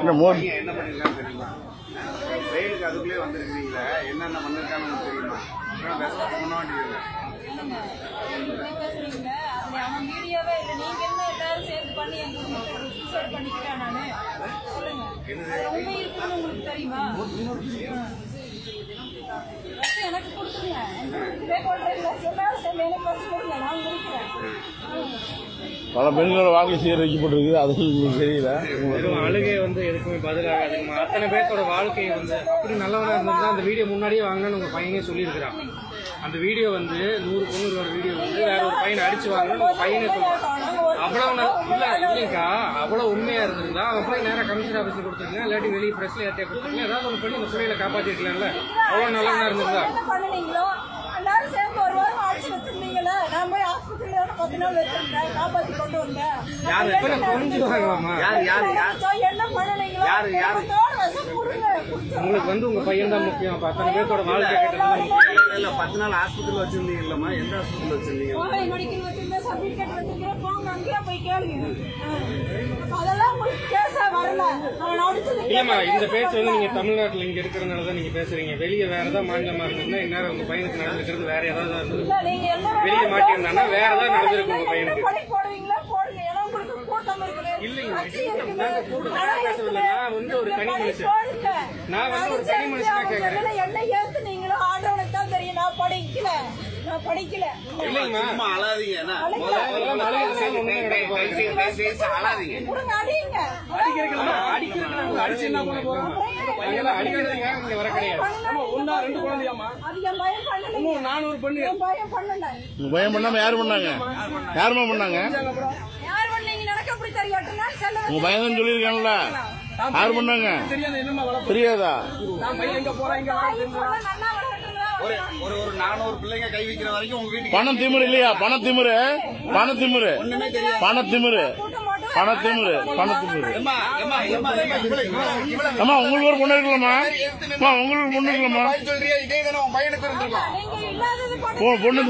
இந்த மோடி என்ன பண்ணிருக்கான்னு தெரியுமா வெயிலுக்கு அதுக்குள்ளே வந்திருக்கீங்களே என்னென்ன பண்ணிருக்கான்னு தெரியுமா. அதுல அவன் வீடியோவே இல்லை. நீங்க என்ன எல்லாரும் சேர்ந்து பண்ணி என் குடும்பத்தை பண்ணிக்கிட்டேன் நானு. சொல்லுங்க. உண்மை இருக்குன்னு உங்களுக்கு தெரியுமா? எனக்கு கொடுத்துருங்க. எல்லாரும் சேர்ந்து எனக்கு. நான். பல பெண்களோட வாழ்க்கை சீரழிக்கப்பட்டிருக்கு அது உங்களுக்கு தெரியல. வெறும் அழுகை வந்து எதுக்குமே பதிலாகாதுங்கம்மா அத்தனை பேர்த்தோட வாழ்க்கை வந்து அப்படி நல்லவனா இருந்தா அந்த வீடியோ முன்னாடியே வாங்கினு உங்க பையனே சொல்லியிருக்கிறான். அந்த வீடியோ வந்து நூறு பொண்ணுகளோட வீடியோ வந்து வேற ஒரு பையனை அடிச்சு வாங்கணும்னு உங்க பையனே சொல்றான். அவ்வளவு நல்- இல்ல இல்லைங்கக்கா அவ்வளவு உண்மையா இருந்திருந்தா அவன் போய் நேரா கமிஷன் ஆபீஸ்ல கொடுத்துருக்கேன் இல்லாட்டி வெளியே பிரஸ்ல ஏற்றியா கொடுத்துருக்கேன் ஏதாவது ஒன்று பண்ணி இந்த பிள்ளைகளை காப்பாத்திருக்கலாம்ல. அவ்வளவு நல்லவனா இருந்திருந்தா என்ன பண்ணுனீங்களோ எல்லாரும் சேர்ந்து ஒரு வாரம் ஆட்சி வச்சிருந்தீங்களே நான் போய் ஆஸ்பத்திரியில பத்து நாள் வச்சிருந்தேன் காப்பாத்தி கொண்டு வந்தேன் யாரு? எப்ப புரிஞ்சுவாங்களாமா யாரு? யாரு? யார்? என்ன பண்ணுனீங்களோ. உங்களுக்கு வந்து உங்க பையன் தான் முக்கியம் அப்ப அத்தனை பேர்த்தோட வாழ்க்கை கேட்டது இல்ல பத்து நாள் எந்த ஹாஸ்பிட்டல் வச்சிருந்தீங்க? சர்டிபிகேட் வச்சிருக்கேன் போங்க அங்கேயே போய் கேளுங்க. அதெல்லாம் உங்களுக்கு கேஸா வரல அவன் அடிச்சது இல்லம்மா இந்த பேச்சு வந்து நீங்க தமிழ்நாட்டுல இங்க இருக்கிறதுனால தான் நீங்க பேசுறீங்க. வெளியே வேற ஏதாவது மாநிலமா இருந்திருந்தா இந்நேரம் உங்க பையனுக்கு நடந்திருக்கிறது வேற ஏதாவது இருந்தது. இல்ல, நீங்க என்ன வெளியே வேணாலும் மாட்டியிருந்தான்னா வேற ஏதாவது நடந்திருக்கும் உங்க பையனுக்கு. பழி போடுவீங்களா போடுங்க. ஏன்னா உங்களுக்கு கூட்டம் இருக்குது. இல்லைங்க, பேசவில்லை. நான் வந்து ஒரு தனி மனுஷன். நான் வந்து ஒரு தனி மனுஷனா. சொல்லல, என்ன ஏத்து நீங்களும் ஆண்டவனுக்கு தான் தெரியும். நான் படிக்கல. நான் இல்லைங்கம்மா. அழாதீங்க அழாதீங்க. அடிச்சு என்ன பண்ண போறோம்? இங்க வர கிடையாது. ரெண்டு குழந்தையாமா நானூறு பண்ணு. உங்க பையன் பண்ணாம யாரு பண்ணாங்க? யாருமா பண்ணாங்க? உங்க தான் சொல்லியிருக்காங்கல்ல யாரு பண்ணாங்க? தெரியாது என்னமா வளர்ப்பு? தெரியாதா? நான் பையன் எங்க போறேன் இங்க நல்லா வளர்க்குறதா ஒரு ஒரு ஒரு நானூறு பிள்ளைங்க கை வைக்கிற வரைக்கும் உங்க வீட்டுக்கு பணம் திமிரு இல்லையா? பண திமிரு? பண திமிரு? பண திமிரு? கூட்டம் போட்டு பண திமிரு பண திமிரு ஏம்மா, ஏம்மா, ஏம்மா, ஏம்மா, இவ்வளவு- இவ்வளவு- இவ்வளவு அம்மா உங்களுக்கு ஒரு பொண்ணு இருக்கலாமா அம்மா உங்களுக்கு பொண்ணு இருக்கலாமா இல்லாதது பண்ணி என்ன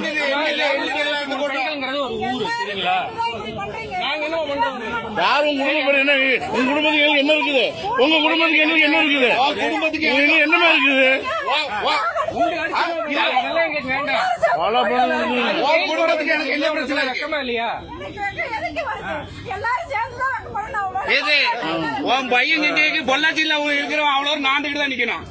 யாரும் உங்க குடும்பம் என்ன? உங்க குடும்பத்துக்கு என்ன இருக்குது? உங்க குடும்பத்துக்கு எங்களுக்கு என்ன இருக்குது? குடும்பத்துக்கு என்னமா இருக்குது? பல பொண்ணு எனக்கு என்ன பிரச்சனை இருக்கு? இல்லையா? எல்லாரும் உன் பையன் பொள்ளாச்சியில இருக்கிறவன் அவ்வளோ நாண்டுகிட்டு தான் நிக்கணும்